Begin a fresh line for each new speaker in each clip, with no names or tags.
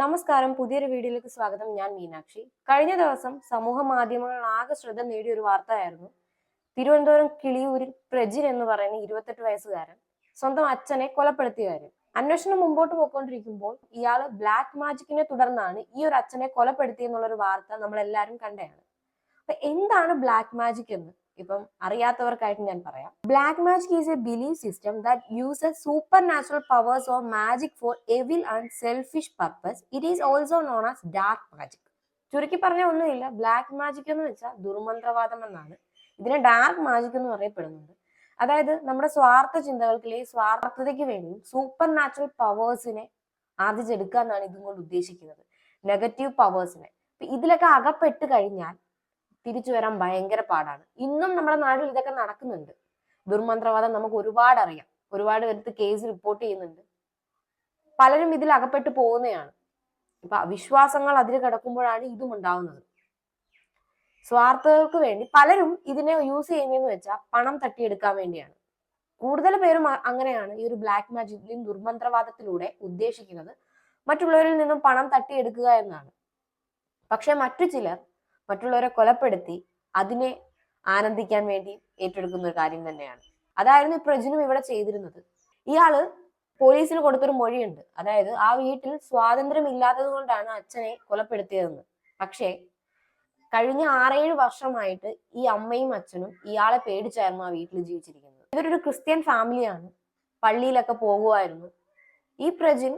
നമസ്കാരം. പുതിയൊരു വീഡിയോയിലേക്ക് സ്വാഗതം. ഞാൻ മീനാക്ഷി. കഴിഞ്ഞ ദിവസം സമൂഹ മാധ്യമങ്ങളിൽ ആകെ ശ്രദ്ധ നേടിയ ഒരു വാർത്തയായിരുന്നു. തിരുവനന്തപുരം കിളിയൂരിൽ പ്രജിൻ എന്ന് പറയുന്ന ഇരുപത്തെട്ട് വയസ്സുകാരൻ സ്വന്തം അച്ഛനെ കൊലപ്പെടുത്തിയ കാര്യം. അന്വേഷണം മുമ്പോട്ട് പോയിക്കൊണ്ടിരിക്കുമ്പോൾ ഇയാൾ ബ്ലാക്ക് മാജിക്കിനെ തുടർന്നാണ് ഈ ഒരു അച്ഛനെ കൊലപ്പെടുത്തിയെന്നുള്ള ഒരു വാർത്ത നമ്മൾ എല്ലാവരും കണ്ടതാണ്. അപ്പൊ എന്താണ് ബ്ലാക്ക് മാജിക് എന്ന്? ഇപ്പം അറിയാത്തവർക്കായിട്ട് ഞാൻ പറയാം. Black magic is a believe system that uses supernatural powers or magic for evil and selfish purpose it is also known as dark magic ചുരുക്കി പറഞ്ഞ ഒന്നുമില്ല. ബ്ലാക്ക് മാജിക് എന്ന് വെച്ചാൽ ദുർമന്ത്രവാദം എന്നാണ്. ഇതിനെ ഡാർക്ക് മാജിക് എന്ന് പറയപ്പെടുന്നുണ്ട്. അതായത് നമ്മുടെ സ്വാർത്ഥ ചിന്തകൾക്ക് അല്ലെങ്കിൽ സ്വാർത്ഥതയ്ക്ക് വേണ്ടിയും സൂപ്പർ നാച്ചുറൽ പവേഴ്സിനെ ആർജിച്ചെടുക്കുക എന്നാണ് ഇതും കൊണ്ട് ഉദ്ദേശിക്കുന്നത്. നെഗറ്റീവ് പവേഴ്സിനെ ഇതിലൊക്കെ അകപ്പെട്ട് കഴിഞ്ഞാൽ തിരിച്ചു വരാൻ ഭയങ്കര പാടാണ്. ഇന്നും നമ്മുടെ നാട്ടിൽ ഇതൊക്കെ നടക്കുന്നുണ്ട്. ദുർമന്ത്രവാദം നമുക്ക് ഒരുപാട് അറിയാം. ഒരുപാട് പേർക്ക് കേസ് റിപ്പോർട്ട് ചെയ്യുന്നുണ്ട്. പലരും ഇതിൽ അകപ്പെട്ടു പോകുന്നതാണ്. ഇപ്പൊ അവിശ്വാസങ്ങൾ അതിൽ കിടക്കുമ്പോഴാണ് ഇതും ഉണ്ടാവുന്നത്. സ്വാർത്ഥകൾക്ക് വേണ്ടി പലരും ഇതിനെ യൂസ് ചെയ്യുന്നതെന്ന് വെച്ചാൽ പണം തട്ടിയെടുക്കാൻ വേണ്ടിയാണ്. കൂടുതൽ പേരും അങ്ങനെയാണ് ഈ ഒരു ബ്ലാക്ക് മാജിക്കിലും ദുർമന്ത്രവാദത്തിലൂടെ ഉദ്ദേശിക്കുന്നത്. മറ്റുള്ളവരിൽ നിന്നും പണം തട്ടിയെടുക്കുക എന്നാണ്. പക്ഷെ മറ്റു ചിലർ മറ്റുള്ളവരെ കൊലപ്പെടുത്തി അതിനെ ആനന്ദിക്കാൻ വേണ്ടി ഏറ്റെടുക്കുന്ന ഒരു കാര്യം തന്നെയാണ്. അതായിരുന്നു പ്രജനും ഇവിടെ ചെയ്തിരുന്നത്. ഇയാൾ പോലീസിന് കൊടുത്തൊരു മൊഴിയുണ്ട്. അതായത് ആ വീട്ടിൽ സ്വാതന്ത്ര്യം ഇല്ലാത്തത് കൊണ്ടാണ് അച്ഛനെ കൊലപ്പെടുത്തിയതെന്ന്. പക്ഷേ കഴിഞ്ഞ ആറേഴ് വർഷമായിട്ട് ഈ അമ്മയും അച്ഛനും ഇയാളെ പേടിച്ചായിരുന്നു ആ വീട്ടിൽ ജീവിച്ചിരിക്കുന്നത്. ഇവരൊരു ക്രിസ്ത്യൻ ഫാമിലിയാണ്. പള്ളിയിലൊക്കെ പോകുമായിരുന്നു ഈ പ്രജിൻ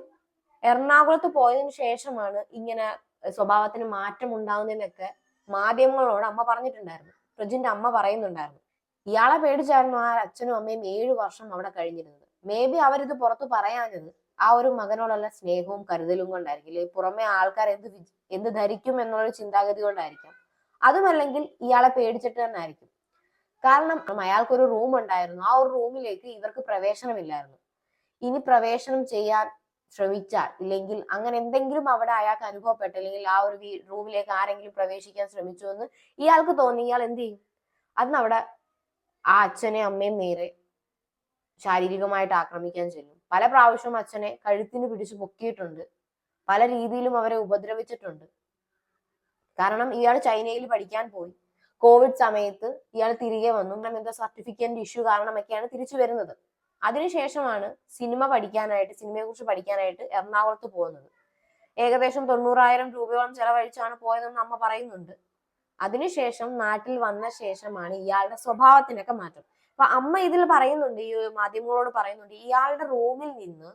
എറണാകുളത്ത് പോയതിനു ശേഷമാണ് ഇങ്ങനെ സ്വഭാവത്തിന് മാറ്റം ഉണ്ടാകുന്നതിനൊക്കെ മാധ്യമങ്ങളോട് അമ്മ പറഞ്ഞിട്ടുണ്ടായിരുന്നു. പ്രജിന്റെ അമ്മ പറയുന്നുണ്ടായിരുന്നു. ഇയാളെ പേടിച്ചായിരുന്നു ആ അച്ഛനും അമ്മയും ഏഴു വർഷം അവിടെ കഴിഞ്ഞിരുന്നത്. മേ ബി അവരിത് പുറത്ത് പറയാഞ്ഞത് ആ ഒരു മകനോടുള്ള സ്നേഹവും കരുതലും കൊണ്ടായിരിക്കും അല്ലെങ്കിൽ പുറമെ ആൾക്കാർ എന്ത് എന്ത് ധരിക്കും എന്നുള്ള ചിന്താഗതി കൊണ്ടായിരിക്കാം. അതുമല്ലെങ്കിൽ ഇയാളെ പേടിച്ചിട്ട് തന്നെ ആയിരിക്കും കാരണം അയാൾക്കൊരു റൂം ഉണ്ടായിരുന്നു ആ ഒരു റൂമിലേക്ക് ഇവർക്ക് പ്രവേശനമില്ലായിരുന്നു. ഇനി പ്രവേശനം ചെയ്യാൻ ശ്രമിച്ചാൽ ഇല്ലെങ്കിൽ അങ്ങനെ എന്തെങ്കിലും അവിടെ അയാൾക്ക് അനുഭവപ്പെട്ട അല്ലെങ്കിൽ ആ ഒരു റൂമിലേക്ക് ആരെങ്കിലും പ്രവേശിക്കാൻ ശ്രമിച്ചു എന്ന് ഇയാൾക്ക് തോന്നി ഇയാൾ എന്ത് ചെയ്യും? അന്ന് അവിടെ ആ അച്ഛനെ അമ്മയും നേരെ ശാരീരികമായിട്ട് ആക്രമിക്കാൻ ചെല്ലും. പല പ്രാവശ്യവും അച്ഛനെ കഴുത്തിന് പിടിച്ച് പൊക്കിയിട്ടുണ്ട്. പല രീതിയിലും അവരെ ഉപദ്രവിച്ചിട്ടുണ്ട്. കാരണം ഇയാൾ ചൈനയിൽ പഠിക്കാൻ പോയി. കോവിഡ് സമയത്ത് ഇയാൾ തിരികെ വന്നു. എന്തോ സർട്ടിഫിക്കറ്റ് ഇഷ്യൂ കാരണമൊക്കെയാണ് തിരിച്ചു വരുന്നത്. അതിനുശേഷമാണ് സിനിമ പഠിക്കാനായിട്ട് സിനിമയെ കുറിച്ച് പഠിക്കാനായിട്ട് എറണാകുളത്ത് പോകുന്നത്. ഏകദേശം തൊണ്ണൂറായിരം രൂപയോളം ചെലവഴിച്ചാണ് പോയതെന്ന് അമ്മ പറയുന്നുണ്ട്. അതിനുശേഷം നാട്ടിൽ വന്ന ശേഷമാണ് ഇയാളുടെ സ്വഭാവത്തിനൊക്കെ മാറ്റം. അപ്പൊ അമ്മ ഇതിൽ പറയുന്നുണ്ട് ഈ മാധ്യമങ്ങളോട് പറയുന്നുണ്ട് ഇയാളുടെ റൂമിൽ നിന്ന്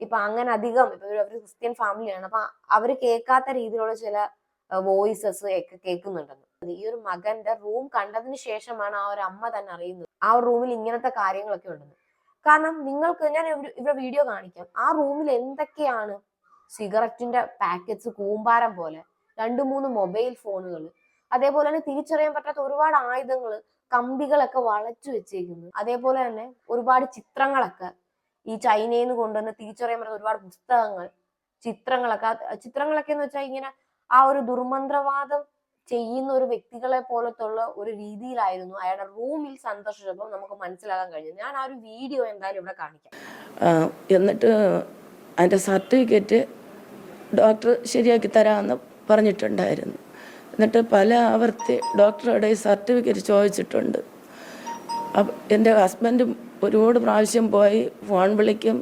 ഇപ്പൊ അങ്ങനെ അധികം ഇപ്പൊ ഒരു ക്രിസ്ത്യൻ ഫാമിലിയാണ് അപ്പൊ അവർ കേൾക്കാത്ത രീതിയിലുള്ള ചില വോയിസസ് ഒക്കെ കേൾക്കുന്നുണ്ടെന്ന്. ഈ ഒരു മകന്റെ റൂം കണ്ടതിന് ശേഷമാണ് ആ ഒരു അമ്മ തന്നെ അറിയുന്നത്. ആ റൂമിൽ ഇങ്ങനത്തെ കാര്യങ്ങളൊക്കെ ഉണ്ടെന്ന്. കാരണം നിങ്ങൾക്ക് ഞാൻ ഇവിടെ- വീഡിയോ കാണിക്കാം. ആ റൂമിൽ എന്തൊക്കെയാണ് സിഗരറ്റിന്റെ പാക്കറ്റ്സ് കൂമ്പാരം പോലെ? രണ്ടു മൂന്ന് മൊബൈൽ ഫോണുകൾ അതേപോലെ തന്നെ തിരിച്ചറിയാൻ പറ്റാത്ത ഒരുപാട് ആയുധങ്ങൾ കമ്പികളൊക്കെ വളച്ചു വെച്ചേക്കുന്നു. അതേപോലെ തന്നെ ഒരുപാട് ചിത്രങ്ങളൊക്കെ ഈ ചൈനയിൽ നിന്ന് കൊണ്ടുവന്ന് തിരിച്ചറിയാൻ പറ്റുന്ന ഒരുപാട് പുസ്തകങ്ങൾ ചിത്രങ്ങളൊക്കെ. ചിത്രങ്ങളൊക്കെ എന്ന് വെച്ചാൽ ഇങ്ങനെ ആ ഒരു ദുർമന്ത്രവാദം ചെയ്യുന്ന ഒരു വ്യക്തികളെ പോലത്തുള്ള ഒരു രീതിയിലായിരുന്നു അയാളുടെ റൂമിൽ സന്ദർശിച്ചപ്പോൾ നമുക്ക് മനസ്സിലാക്കാൻ കഴിഞ്ഞു ഞാൻ ആ ഒരു വീഡിയോ എന്തായാലും ഇവിടെ കാണിക്കാം.
എന്നിട്ട് അതിന്റെ സർട്ടിഫിക്കറ്റ് ഡോക്ടർ ശരിയാക്കി തരാമെന്ന് പറഞ്ഞിട്ടുണ്ടായിരുന്നു. എന്നിട്ട് പല ആവർത്തി ഡോക്ടറുടെ സർട്ടിഫിക്കറ്റ് ചോദിച്ചിട്ടുണ്ട്. എന്റെ ഹസ്ബൻഡും ഒരുപാട് പ്രാവശ്യം പോയി ഫോൺ വിളിക്കും.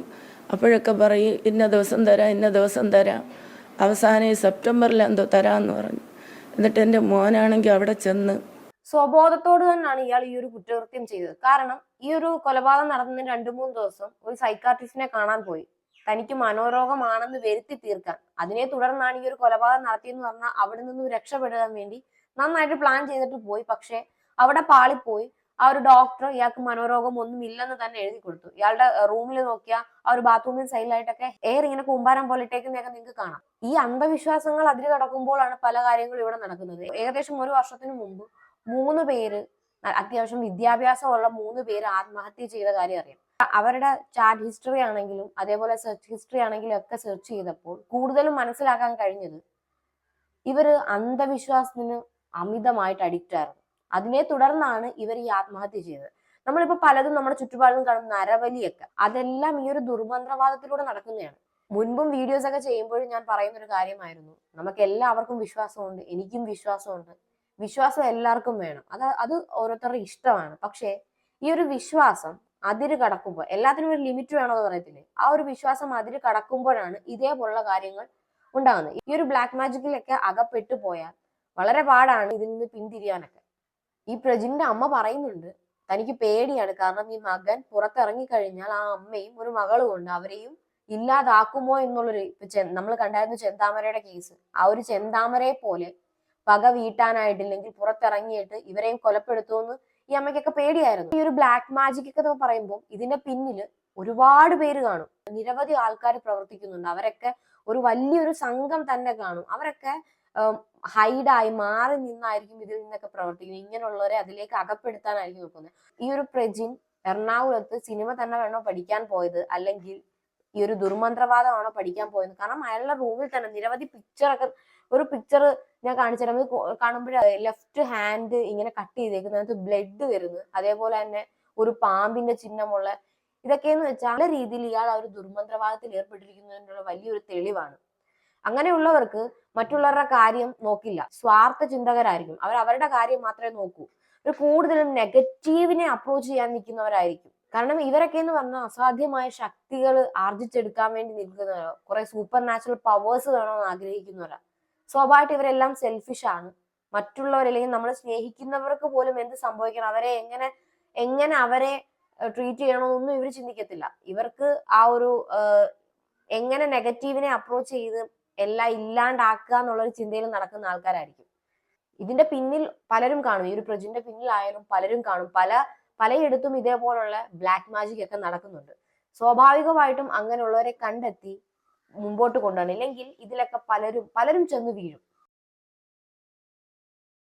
അപ്പോഴൊക്കെ പറയും ഇന്ന ദിവസം തരാം ഇന്ന ദിവസം തരാം. അവസാനം സെപ്റ്റംബറിൽ എന്തോ തരാമെന്ന് പറഞ്ഞു. എന്നിട്ട് എന്റെ മോനാണെങ്കിൽ അവിടെ ചെന്ന്
സ്വബോധത്തോട് തന്നെയാണ് ഇയാൾ ഈ ഒരു കുറ്റകൃത്യം ചെയ്തത്. കാരണം ഈ ഒരു കൊലപാതകം നടന്നതിന് രണ്ടു മൂന്ന് ദിവസം ഒരു സൈക്കാട്രിസ്റ്റിനെ കാണാൻ പോയി. തനിക്ക് മനോരോഗമാണെന്ന് വരുത്തി തീർക്കാൻ. അതിനെ തുടർന്നാണ് ഈ ഒരു കൊലപാതകം നടത്തിയെന്ന് പറഞ്ഞാൽ അവിടെ നിന്ന് രക്ഷപ്പെടാൻ വേണ്ടി നന്നായിട്ട് പ്ലാൻ ചെയ്തിട്ട് പോയി. പക്ഷെ അവിടെ പാളിപ്പോയി. ആ ഒരു ഡോക്ടർ ഇയാൾക്ക് മനോരോഗം ഒന്നും ഇല്ലെന്ന് തന്നെ എഴുതി കൊടുത്തു. ഇയാളുടെ റൂമിൽ നോക്കിയാൽ ആ ഒരു ബാത്റൂമിൽ സൈഡിലായിട്ടൊക്കെ എയർ ഇങ്ങനെ കൂമ്പാരം പോലെ ഇട്ടേക്കുന്നതൊക്കെ നിങ്ങൾക്ക് കാണാം. ഈ അന്ധവിശ്വാസങ്ങൾ അതിൽ കിടക്കുമ്പോഴാണ് പല കാര്യങ്ങളും ഇവിടെ നടക്കുന്നത്. ഏകദേശം ഒരു വർഷത്തിന് മുമ്പ് മൂന്ന് പേര് അത്യാവശ്യം വിദ്യാഭ്യാസമുള്ള മൂന്ന് പേര് ആത്മഹത്യ ചെയ്ത കാര്യം അറിയാം. അവരുടെ ചാറ്റ് ഹിസ്റ്ററി ആണെങ്കിലും അതേപോലെ സെർച്ച് ഹിസ്റ്ററി ആണെങ്കിലും ഒക്കെ സെർച്ച് ചെയ്തപ്പോൾ കൂടുതലും മനസ്സിലാക്കാൻ കഴിഞ്ഞത് ഇവർ അന്ധവിശ്വാസത്തിന് അമിതമായിട്ട് അഡിക്റ്റ് ആയിരുന്നു. അതിനെ തുടർന്നാണ് ഇവർ ഈ ആത്മഹത്യ ചെയ്തത്. നമ്മളിപ്പോ പലതും നമ്മുടെ ചുറ്റുപാടിലും കാണും നരവലിയൊക്കെ അതെല്ലാം ഈ ഒരു ദുർമന്ത്രവാദത്തിലൂടെ നടക്കുന്നതാണ്. മുൻപും വീഡിയോസ് ഒക്കെ ചെയ്യുമ്പോഴും ഞാൻ പറയുന്ന ഒരു കാര്യമായിരുന്നു. നമുക്ക് എല്ലാവർക്കും വിശ്വാസമുണ്ട് എനിക്കും വിശ്വാസമുണ്ട്. വിശ്വാസം എല്ലാവർക്കും വേണം. അത് അത് ഓരോരുത്തരുടെ ഇഷ്ടമാണ്. പക്ഷേ ഈ ഒരു വിശ്വാസം അതിര് കടക്കുമ്പോൾ എല്ലാത്തിനും ഒരു ലിമിറ്റ് വേണമെന്ന് പറയത്തില്ലേ? ആ ഒരു വിശ്വാസം അതിര് കടക്കുമ്പോഴാണ് ഇതേപോലുള്ള കാര്യങ്ങൾ ഉണ്ടാകുന്നത്. ഈ ഒരു ബ്ലാക്ക് മാജിക്കിലൊക്കെ അകപ്പെട്ടു പോയാൽ വളരെ പാടാണ് ഇതിൽ നിന്ന് പിന്തിരിയാനൊക്കെ. ഈ പ്രജിന്റെ അമ്മ പറയുന്നുണ്ട്. തനിക്ക് പേടിയാണ്. കാരണം ഈ മകൻ പുറത്തിറങ്ങി കഴിഞ്ഞാൽ ആ അമ്മയും ഒരു മകളും ഉണ്ട്. അവരെയും ഇല്ലാതാക്കുമോ എന്നുള്ളൊരു ഇപ്പൊ നമ്മൾ കണ്ടായിരുന്നു ചെന്താമരയുടെ കേസ്. ആ ഒരു ചെന്താമരയെ പോലെ പക വീട്ടാനായിട്ടില്ലെങ്കിൽ പുറത്തിറങ്ങിയിട്ട് ഇവരെയും കൊലപ്പെടുത്തുമെന്ന് ഈ അമ്മയ്ക്കൊക്കെ പേടിയായിരുന്നു. ഈ ഒരു ബ്ലാക്ക് മാജിക് ഒക്കെ പറയുമ്പോൾ ഇതിന്റെ പിന്നിൽ ഒരുപാട് പേര് കാണും. നിരവധി ആൾക്കാർ പ്രവർത്തിക്കുന്നുണ്ട്. അവരൊക്കെ ഒരു വലിയൊരു സംഘം തന്നെ കാണും. അവരൊക്കെ ഹൈഡായി മാറി നിന്നായിരിക്കും ഇതിൽ നിന്നൊക്കെ പ്രവർത്തിക്കുന്നത്. ഇങ്ങനെയുള്ളവരെ അതിലേക്ക് അകപ്പെടുത്താനായിരിക്കും നോക്കുന്നത്. ഈ ഒരു പ്രജിൻ എറണാകുളത്ത് സിനിമ തന്നെ വേണോ പഠിക്കാൻ പോയത്? അല്ലെങ്കിൽ ഈ ഒരു ദുർമന്ത്രവാദമാണോ പഠിക്കാൻ പോയത്? കാരണം അയാളുടെ റൂമിൽ തന്നെ നിരവധി പിക്ചറൊക്കെ ഒരു പിക്ചർ ഞാൻ കാണിച്ചു തരാം. കാണുമ്പോൾ ലെഫ്റ്റ് ഹാൻഡ് ഇങ്ങനെ കട്ട് ചെയ്തേക്കുന്നത് അതിനകത്ത് ബ്ലഡ് വരുന്നത് അതേപോലെ തന്നെ ഒരു പാമ്പിന്റെ ചിഹ്നമുള്ള ഇതൊക്കെയെന്ന് വെച്ചാൽ പല രീതിയിൽ ഇയാൾ ആ ഒരു ദുർമന്ത്രവാദത്തിൽ ഏർപ്പെട്ടിരിക്കുന്നതിനുള്ള വലിയൊരു തെളിവാണ്. അങ്ങനെയുള്ളവർക്ക് മറ്റുള്ളവരുടെ കാര്യം നോക്കില്ല. സ്വാർത്ഥ ചിന്തകരായിരിക്കും. അവർ അവരുടെ കാര്യം മാത്രമേ നോക്കൂ. ഒരു കൂടുതലും നെഗറ്റീവിനെ അപ്രോച്ച് ചെയ്യാൻ നിൽക്കുന്നവരായിരിക്കും. കാരണം ഇവരൊക്കെ എന്ന് പറഞ്ഞാൽ അസാധ്യമായ ശക്തികൾ ആർജിച്ചെടുക്കാൻ വേണ്ടി നിൽക്കുന്നവരോ. കുറെ സൂപ്പർ നാച്ചുറൽ പവേഴ്സ് വേണമെന്ന് ആഗ്രഹിക്കുന്നവരാ. സ്വാഭാവികമായിട്ട് ഇവരെല്ലാം സെൽഫിഷ് ആണ്. മറ്റുള്ളവരല്ലെങ്കിൽ നമ്മൾ സ്നേഹിക്കുന്നവർക്ക് പോലും എന്ത് സംഭവിക്കണം? അവരെ എങ്ങനെ എങ്ങനെ അവരെ ട്രീറ്റ് ചെയ്യണമെന്നൊന്നും ഇവർ ചിന്തിക്കത്തില്ല. ഇവർക്ക് ആ ഒരു എങ്ങനെ നെഗറ്റീവിനെ അപ്രോച്ച് ചെയ്ത് എല്ലാം ഇല്ലാണ്ടാക്കുക എന്നുള്ള ഒരു ചിന്തയിൽ നടക്കുന്ന ആൾക്കാരായിരിക്കും. ഇതിന്റെ പിന്നിൽ പലരും കാണും. ഈ ഒരു പ്രൊജിന്റെ പിന്നിലായാലും പലരും കാണും. പല പലയിടത്തും ഇതേപോലുള്ള ബ്ലാക്ക് മാജിക് ഒക്കെ നടക്കുന്നുണ്ട്. സ്വാഭാവികമായിട്ടും അങ്ങനെയുള്ളവരെ കണ്ടെത്തി മുമ്പോട്ട് കൊണ്ടുപോകണം ഇല്ലെങ്കിൽ ഇതിലൊക്കെ പലരും പലരും ചെന്ന് വീഴും.